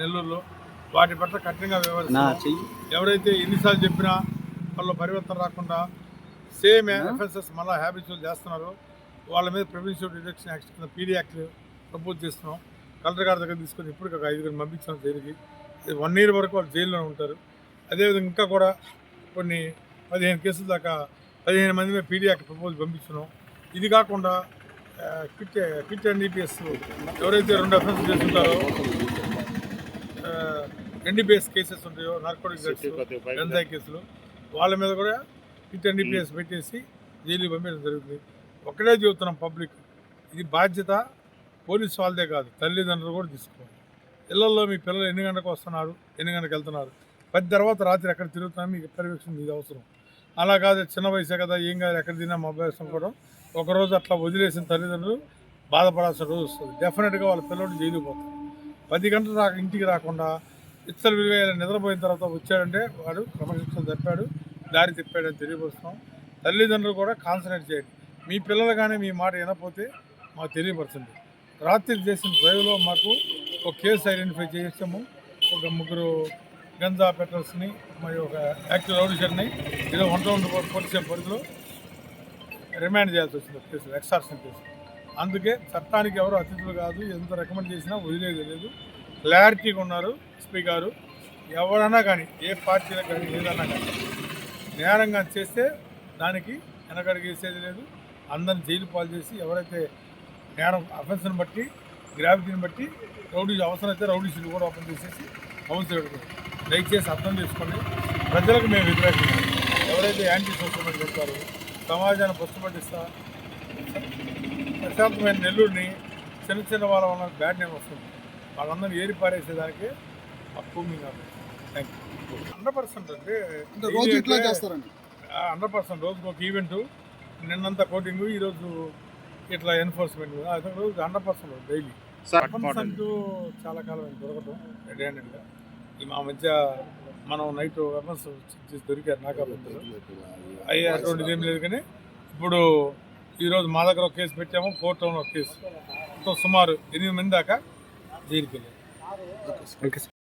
నెల్లూరులో వాటి పట్ల కఠినంగా వ్యవహరిస్తున్నాం. ఎవరైతే ఎన్నిసార్లు చెప్పినా వాళ్ళు పరివర్తన రాకుండా సేమ్ ఎఫెన్సెస్ మళ్ళీ హ్యాబిచువల్ చేస్తున్నారో. వాళ్ళ మీద ప్రివెన్షన్ డిటెక్షన్ యాక్ట్ కింద పీడీ యాక్ట్ ప్రపోజ్ చేస్తున్నాం. కలెక్టర్ గారి దగ్గర తీసుకొని ఇప్పటికి ఒక ఐదుగురు పంపించాం జైలుకి. వన్ ఇయర్ వరకు వాళ్ళు జైల్లో ఉంటారు. అదేవిధంగా ఇంకా కూడా కొన్ని పదిహేను కేసుల దాకా పదిహేను మంది మీద పీడీ యాక్ట్ ప్రపోజ్ పంపించున్నాం ఇది కాకుండా ఆ, క్విట్ క్విట్ ఎన్డీపీఎస్ ఎవరైతే రెండు అఫెన్స్ చేస్తుంటారో ఎన్డీపీఎస్ కేసెస్ ఉంటాయో నార్కోటిక్ గంజాయి కేసులు వాళ్ళ మీద కూడా క్విట్ ఎన్డీపీఎస్ పెట్టేసి జైలు పంపించడం జరుగుతుంది. ఒకటే చెబుతున్నాం పబ్లిక్ ఇది బాధ్యత పోలీస్ వాళ్ళదే కాదు తల్లిదండ్రులు కూడా తీసుకోవాలి. ఇళ్ళలో మీ పిల్లలు ఎన్ని గంటలకు వస్తున్నారు ఎన్ని గంటలకు వెళ్తున్నారు పది తర్వాత రాత్రి ఎక్కడ తిరుగుతున్నా మీకు పర్యవేక్షణ ఇది అవసరం. అలా కాదు చిన్న వయసే కదా ఏం కాదు ఎక్కడ తిన్నా మొబైల్ కూడా ఒకరోజు అట్లా వదిలేసిన తల్లిదండ్రులు బాధపడాల్సిన రోజు వస్తుంది. డెఫినెట్గా వాళ్ళ పిల్లలు జైలు పోతారు. పది గంటలు ఇంటికి రాకుండా ఇతర విలువ నిద్రపోయిన తర్వాత వచ్చాడంటే వాడు క్రమశిక్షణ తప్పాడు దారి తిప్పాడని తెలియపరుస్తాం. తల్లిదండ్రులు కూడా కాన్సన్ట్రేట్ చేయండి. మీ పిల్లలు కానీ మీ మాట వినకపోతే మాకు తెలియపరచండి. రాత్రి చేసిన డ్రైవ్లో మాకు ఒక కేసు ఐడెంటిఫై చేసాము ఒక ముగ్గురు గంజా పెట్రోల్స్ని మరియు ఒక యాక్టివ్ రౌడిషర్ని ఏదో వన్ రౌండ్ పోలీసు పరిధిలో రిమాండ్ చేయాల్సి వచ్చింది కేసు ఎక్సార్షన్ కేసు. అందుకే చట్టానికి ఎవరు అతిథులు కాదు ఎంత రికమెండ్ చేసినా వదిలేదు లేదు క్లారిటీగా ఉన్నారు ఎస్పీ గారు. ఎవరైనా కానీ ఏ పార్టీలో కానీ ఏదన్నా కానీ నేరంగా చేస్తే దానికి వెనకడికి వేసేది లేదు. అందరిని జైలు పాలు చేసి ఎవరైతే నేరం అఫెన్స్ని బట్టి గ్రావిటీని బట్టి రౌడీ అవసరమైతే రౌడీ సీట్లు కూడా ఓపెన్ చేసేసి కౌన్సిల్ పెడుతుంది దయచేసి అర్థం చేసుకోండి. ప్రజలకు మేము వ్యతిరేకం ఎవరైతే యాంటీ సోషల్ మీడియా పెడతారో సమాజాన్ని పుస్తపట్టిస్తా ప్రశాంతమైన నెల్లూరుని చిన్న చిన్న వాళ్ళ వల్ల బ్యాడ్ నేమ్ వస్తుంది. వాళ్ళందరినీ ఏరి పారేసేదానికి ఆ భూమి కాదు యూ హండ్రెడ్ పర్సెంట్ అంటే అంటే రోజు ఇట్లా చేస్తారండి. హండ్రెడ్ పర్సెంట్ రోజుకి ఒక ఈవెంట్ నిన్నంత కోటింగ్ ఈరోజు ఇట్లా ఎన్ఫోర్స్మెంట్ అదే రోజు హండ్రెడ్ పర్సెంట్ డైలీ అంటూ చాలా కాలం దొరకటం రెడీ హ్యాండెడ్గా ఈ మా మధ్య మనం నైట్ వెపన్స్ చేసి దొరికారు నాకు అయ్యి అటువంటిది ఏం లేదు కానీ ఇప్పుడు ఈరోజు మా దగ్గర ఒక కేసు పెట్టాము కోర్టులో ఒక కేసు సుమారు ఎనిమిది మంది దాకా జైలుకి వెళ్ళారు